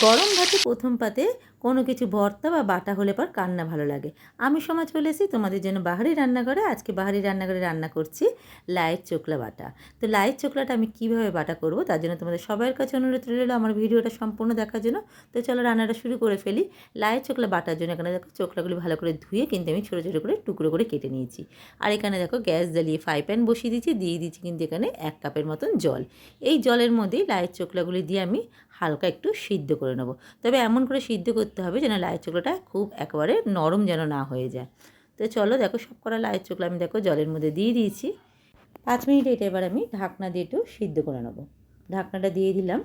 গরম ভাতে প্রথম পাতে কোনো কিছু ভর্তা বা বাটা হলে পর কান্না ভালো লাগে। আমি সমাজ এসেছি, তোমাদের জন্য বাহারি রান্নাঘরে আজকে বাহারি রান্নাঘরে রান্না করছি লাইট চোকলা বাটা। তো লাইট চোকলাটা আমি কীভাবে বাটা করব তার জন্য তোমাদের সবার কাছে অনুরোধ রইল আমার ভিডিওটা সম্পূর্ণ দেখার জন্য। তো চলো রান্নাটা শুরু করে ফেলি। লাইট চোকলা বাটার জন্য এখানে দেখো চোকলাগুলি ভালো করে ধুয়ে কিন্তু আমি ছোটো ছোটো করে টুকরো করে কেটে নিয়েছি। আর এখানে দেখো গ্যাস জ্বালিয়ে ফ্রাই প্যান বসিয়ে দিয়েছি, দিয়ে দিয়েছি কিন্তু এখানে এক কাপের মতন জল। এই জলের মধ্যেই লাইট চোকলাগুলি দিয়ে আমি হালকা একটু সিদ্ধ করে নেব। তবে এমন করে সিদ্ধ করতে হবে যেন লাইট চোখলাটা খুব একেবারে নরম যেন না হয়ে যায়। তো চলো দেখো সব করা লাইট চোখলা আমি দেখো জলের মধ্যে দিয়ে দিয়েছি। পাঁচ মিনিট এটা এবার আমি ঢাকনা দিয়ে একটু সিদ্ধ করে নেব। ঢাকনাটা দিয়ে দিলাম।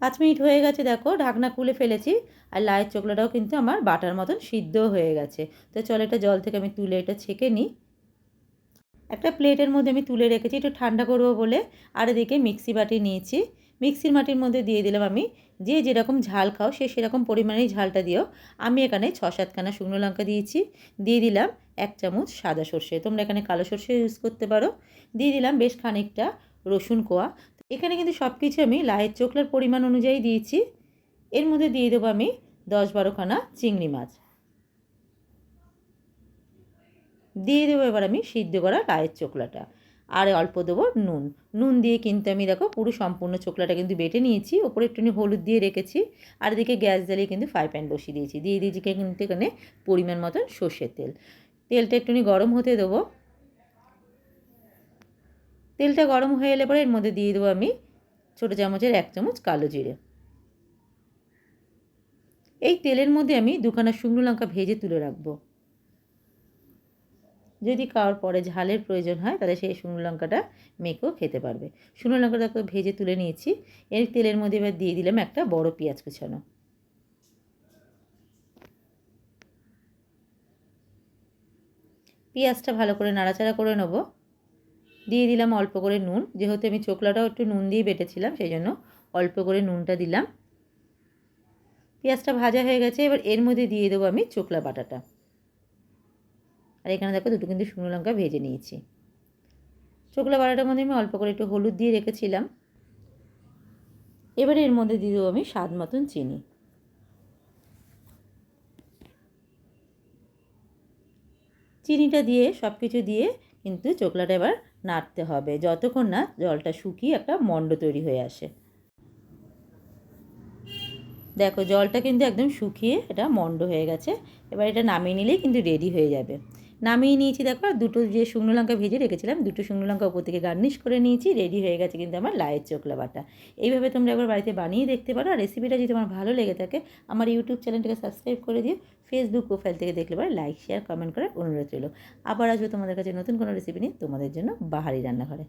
পাঁচ মিনিট হয়ে গেছে দেখো, ঢাকনা খুলে ফেলেছি আর লাইট চোখলাটাও কিন্তু আমার বাটার মতন সিদ্ধ হয়ে গেছে। তো চলো এটা জল থেকে আমি তুলে এটা ছেঁকে নিই। একটা প্লেটের মধ্যে আমি তুলে রেখেছি, একটু ঠান্ডা করব বলে। আর এদিকে মিক্সি বাটি নিয়েছি। মিক্সির মাটির মধ্যে দিয়ে দিলাম আমি। যে যেরকম ঝাল খাও, সে সেরকম পরিমাণেই ঝালটা দিও। আমি এখানে ছ সাতখানা শুকনো লঙ্কা দিয়েছি। দিয়ে দিলাম এক চামচ সাদা সর্ষে। তোমরা এখানে কালো সর্ষে ইউজ করতে পারো। দিয়ে দিলাম বেশ খানিকটা রসুন কোয়া। এখানে কিন্তু সব কিছু আমি লায়ের চোখলার পরিমাণ অনুযায়ী দিয়েছি। এর মধ্যে দিয়ে দেবো আমি দশ বারোখানা চিংড়ি মাছ। দিয়ে দেবো এবার আমি সিদ্ধ করা লায়ের চোকলাটা আর অল্প দেবো নুন। নুন দিয়ে কিন্তু আমি দেখো পুরো সম্পূর্ণ চোকলাটা কিন্তু বেটে নিয়েছি। ওপরে একটুখানি হলুদ দিয়ে রেখেছি। আর এদিকে গ্যাস জ্বালিয়ে কিন্তু ফ্রাই প্যান বসিয়ে দিয়েছি। দিয়ে দিয়েছি কিন্তু এখানে পরিমাণ মতন সর্ষের তেল। তেলটা একটুখানি গরম হতে দেবো। তেলটা গরম হয়ে এলে পরে এর মধ্যে দিয়ে দেবো আমি ছোটো চামচের এক চামচ কালো জিরে। এই তেলের মধ্যে আমি দুখানা শুকনো লঙ্কা ভেজে তুলে রাখব। যদি কারোর পরে ঝালের প্রয়োজন হয়, তাহলে সেই শুকনো লঙ্কাটা মেখেও খেতে পারবে। শুকনো লঙ্কাটা তো ভেজে তুলে নিয়েছি। এর তেলের মধ্যে এবার দিয়ে দিলাম একটা বড় পেঁয়াজ কুচানো। পেঁয়াজটা ভালো করে নাড়াচাড়া করে নেব। দিয়ে দিলাম অল্প করে নুন। যেহেতু আমি চোকলাটাও একটু নুন দিয়ে বেটেছিলাম, সেই জন্য অল্প করে নুনটা দিলাম। পেঁয়াজটা ভাজা হয়ে গেছে। এবার এর মধ্যে দিয়ে দেবো আমি চোকলা বাটাটা। আর এখানে দেখো দুটো কিন্তু শুকনো লঙ্কা ভেজে নিয়েছি। চোকলা বাড়াটার মধ্যে আমি অল্প করে একটু হলুদ দিয়ে রেখেছিলাম। এবারে এর মধ্যে দিয়ে দেবো আমি স্বাদ মতন চিনি। চিনিটা দিয়ে সব কিছু দিয়ে কিন্তু চোকলাটা এবার নাড়তে হবে। যতক্ষণ না জলটা শুকিয়ে একটা মণ্ড তৈরি হয়ে আসে। দেখো জলটা কিন্তু একদম শুকিয়ে এটা মণ্ড হয়ে গেছে। এবার এটা নামিয়ে নিলেই কিন্তু রেডি হয়ে যাবে। নামিয়ে নিয়েছি। দেখো, আর দুটো যে শুকনো লঙ্কা ভেজে রেখেছিলাম, দুটো শুকনো লঙ্কা ওপর থেকে গার্নিশ করে নিয়েছি রেডি হয়ে গেছে কিন্তু আমার লায়ের চোখলা বাটা। এইভাবে তোমরা একবার বাড়িতে বানিয়ে দেখতে পারো, আর রেসিপিটা যদি তোমার ভালো লেগে থাকে, আমার ইউটিউব চ্যানেলটাকে সাবস্ক্রাইব করে দিও ফেসবুক প্রোফাইল থেকে দেখলে পরে লাইক শেয়ার কমেন্ট করার অনুরোধ রইল। আবার আসবে তোমাদের কাছে নতুন কোনো রেসিপি নিয়ে তোমাদের জন্য বাহারি রান্নাঘরে।